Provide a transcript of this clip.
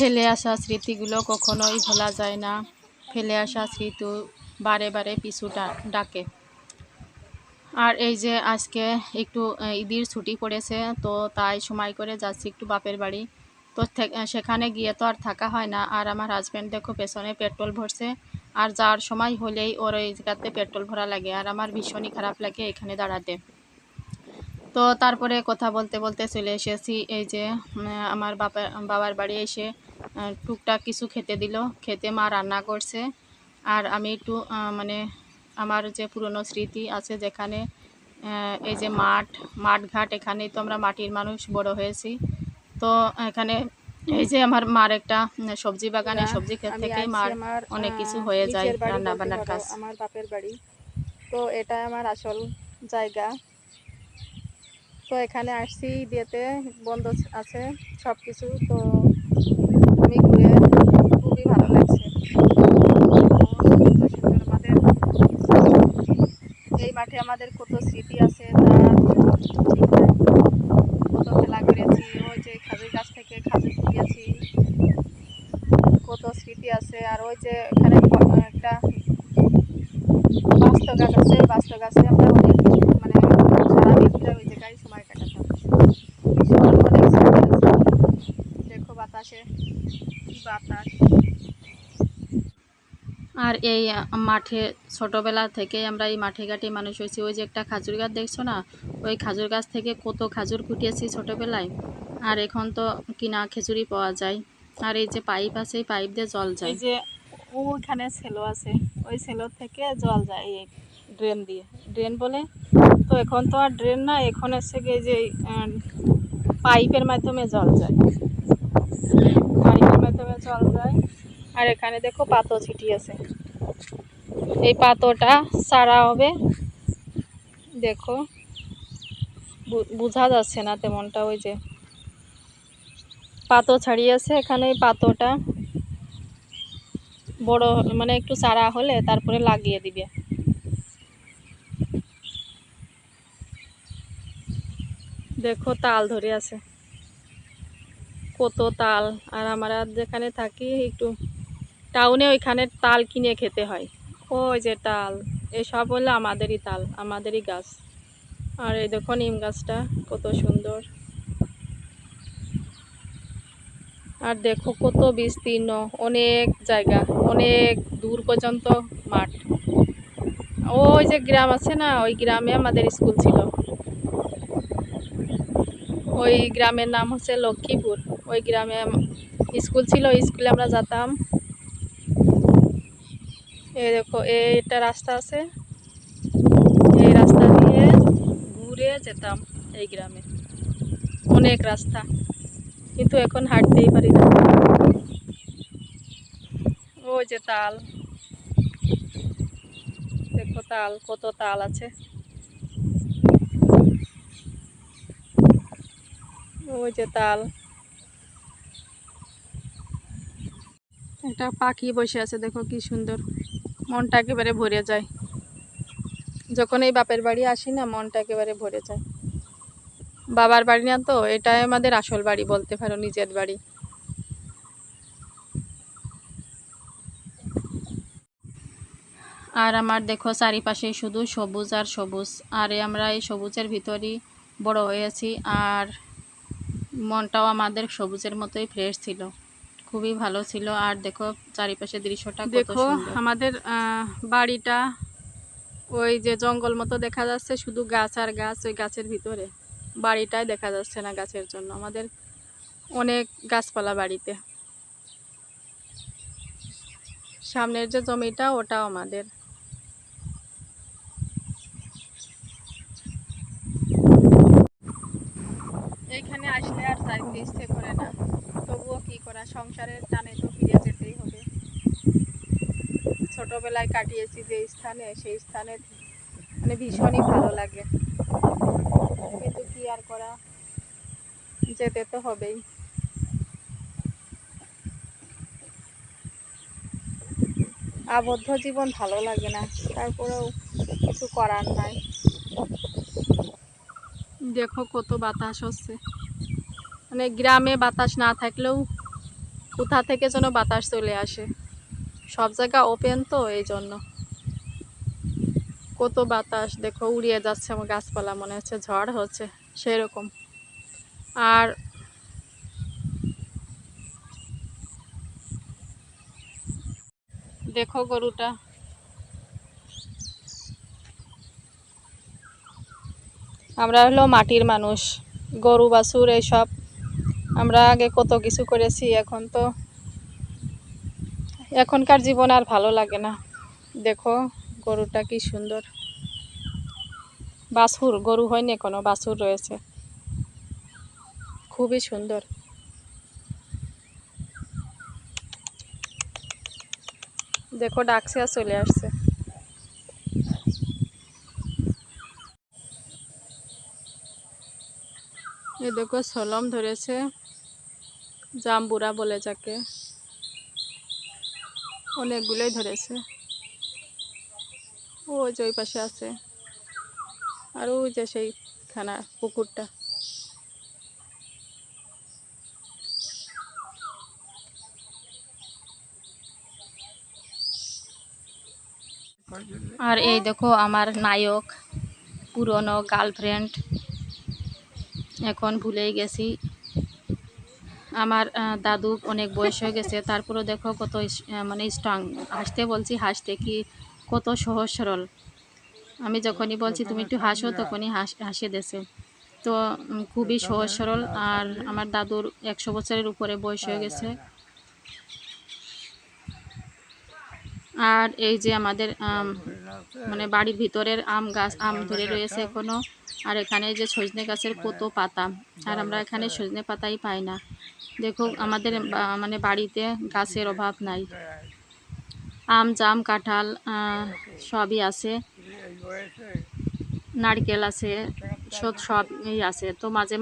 ফেলে আসা স্মৃতিগুলো কখনোই ভোলা যায় না। ফেলে আসা স্মৃতি বারে বারে পিছু ডাকে। আর এই যে আজকে একটু ঈদের ছুটি পড়েছে, তো তাই সময় করে যাচ্ছি একটু বাপের বাড়ি। তো সেখানে গিয়ে তো আর থাকা হয় না, আর আমার হাজব্যান্ড দেখো পেছনে পেট্রোল ভরছে, আর যাওয়ার সময় হলেই ওর ওই জায়গাতে পেট্রোল ভরা লাগে, আর আমার ভীষণই খারাপ লাগে এখানে দাঁড়াতে। তো তারপরে কথা বলতে বলতে চলে এসেছি। এই যে আমার বাবা বাবার বাড়ি এসে টুকটাক কিছু খেতে দিল। খেতে মা রান্না করছে। আর আমি একটু মানে আমার যে পুরনো স্মৃতি আছে যেখানে এই যে মাঠ মাঠ ঘাট এখানেই তো আমরা মাটির মানুষ বড় হয়েছি। তো এখানে এই যে আমার মার একটা সবজি বাগানে সবজি ক্ষেত আইছি মার অনেক কিছু হয়ে যায় নিচের বাড়ি রান্না বান্নার কাজ। আমার বাপের বাড়ি। তো এটা আমার আসল জায়গা। তো এখানে আসছি দিয়েতে বন্ধ আছে সব কিছু তো আমি ঘুরে খুবই ভালো লাগছে। এই মাঠে আমাদের কত স্মৃতি আছে কত খেলা করেছি, ওই যে খাজুর গাছ থেকে খাজুর তুলেছি কত স্মৃতি আছে, আর ওই যে এখানে একটা বাস্ত গাছ আছে বাস্ত গাছে আমরা অনেক মানে সারা দিনটা ওই জায়গায় সময় কাটাতাম ভীষণ অনেক স্মৃতি আছে দেখো বাতাসে কি বাতাস আর এই মাঠে ছোটবেলা থেকে আমরা এই মাঠে ঘাটে মানুষ হয়েছি। ওই যে একটা খাজুর গাছ দেখছ না? ওই খাজুর গাছ থেকে কত খাজুর কুটিয়েছি ছোটোবেলায়। আর এখন তো কিনা খেজুরি পাওয়া যায়। আর এই যে পাইপ আছে, এই পাইপ দিয়ে জল যায়। যে ওইখানে সেলো আছে, ওই সেলো থেকে জল যায় এই ড্রেন দিয়ে। ড্রেন বলে? তো এখন তো আর ড্রেন না, এখন এসে গিয়ে যে পাইপের মাধ্যমে জল যায়। পাইপের মাধ্যমে জল যায়। আর এখানে দেখো পাতো ছিটি আছে। এই পাতোটা সারা হবে। দেখো বোঝা যাচ্ছে না তেমনটা ওই যে। পাতো ছাড়িয়েছে এখানে এই পাতোটা বড় মানে একটু চারা হলে তারপরে লাগিয়ে দিবে। দেখো, তাল ধরে আছে। কত তাল। আর আমরা যেখানে থাকি একটু টাউনে ওইখানে তাল কিনে খেতে হয়। ওই যে তাল, এসব হলো আমাদেরই তাল, আমাদেরই গাছ। আর এই দেখো নিম গাছটা, কত সুন্দর। আর দেখো কত বিস্তীর্ণ, অনেক জায়গা, অনেক দূর পর্যন্ত মাঠ। ওই যে গ্রাম আছে না, ওই গ্রামে আমাদের স্কুল ছিল। ওই গ্রামের নাম হচ্ছে লক্ষ্মীপুর। ওই গ্রামে স্কুল ছিল স্কুলে আমরা যেতাম। এই দেখো, এইটা রাস্তা আছে। এই রাস্তা দিয়ে ঘুরে যেতাম এই গ্রামে। অনেক রাস্তা, কিন্তু এখন হাঁটতেই পারি না। ওই যে তাল। দেখো তাল, কত তাল আছে। ওই যে তাল। একটা পাখি বসে আছে, দেখো কি সুন্দর। মনটা একেবারে ভরে যায়। যখন এই বাপের বাড়ি আসি না, মনটা একেবারে ভরে যায়। বাবার বাড়ি না তো, এটাই আমাদের আসল বাড়ি বলতে পারো, নিজের বাড়ি। আর আমার দেখো, চারিপাশে শুধু সবুজ আর সবুজ। আর আমরা এই সবুজের ভিতরই বড় হয়েছি আর মনটাও আমাদের সবুজের মতোই ফ্রেশ ছিল। খুবই ভালো ছিল। আর দেখো চারিপাশে দৃশ্যটা দেখো আমাদের আহ, বাড়িটা ওই যে জঙ্গল মতো দেখা যাচ্ছে শুধু গাছ আর গাছ ওই গাছের ভিতরে। বাড়িটাই দেখা যাচ্ছে না গাছের জন্য। আমাদের অনেক গাছপালা বাড়িতে। সামনের যে জমিটা ওটাও আমাদের এইখানে আসলে আর যাইতে ইচ্ছে করে না তবুও কি করা সংসারের টানে তো ফিরে যেতেই হবে। ছোটবেলায় কাটিয়েছি যে স্থানে, সেই স্থানে মানে ভীষণই ভালো লাগে। কিন্তু কি আর করা? যেতে তো হবেই। আবদ্ধ জীবন ভালো লাগে না, তারপরেও কিছু করার নাই। দেখো কত বাতাস হচ্ছে। মানে গ্রামে বাতাস না থাকলেও কোথা থেকে যেন বাতাস চলে আসে। সব জায়গা ওপেন তো এই জন্য কত বাতাস, দেখো, উড়িয়ে যাচ্ছে আমার গাছপালা, মনে হচ্ছে ঝড় হচ্ছে, সেরকম। আর দেখো গরুটা। আমরা হলো মাটির মানুষ, গরু, বাছুর, এইসব আমরা আগে কত কিছু করেছি, এখন তো এখনকার জীবন আর ভালো লাগে না। দেখো গরুটা কি সুন্দর। বাছুর, গরু হয়নি কোনো বাছুর রয়েছে। খুবই সুন্দর। দেখো ডাকছে আর চলে আসছে। এ দেখো, সলম ধরেছে। জাম্বুরা বলে যাকে। অনেকগুলোই ধরেছে। ও যে ওই পাশে আছে। আর ওই যে সেই খানা পুকুরটা। আর এই দেখো আমার নায়ক, পুরনো গার্লফ্রেন্ড এখন ভুলেই গেছি। আমার দাদু অনেক বয়স হয়ে গেছে তারপরে দেখো কত মানে স্ট্রং হাসতে বলছি, হাসতে কি কত সহজ সরল। আমি যখনই বলছি, তুমি একটু হাসো, তখনই হাস দেশে তো খুবই সহজ সরল। আর আমার দাদুর একশো বছরের উপরে বয়স হয়ে গেছে। আর এই যে আমাদের আম, মানে বাড়ির ভিতরের আম গাছ আম ধরে রয়েছে এখনও। আর এখানে যে সজনে গাছের কত পাতা আর আমরা এখানে সজনে পাতাই পাই না। দেখো আমাদের মানে বাড়িতে গাছের অভাব নাই। আম জাম কাঁঠাল সবই আছে। নারকেল আছে সব সবই আছে। তো মাঝে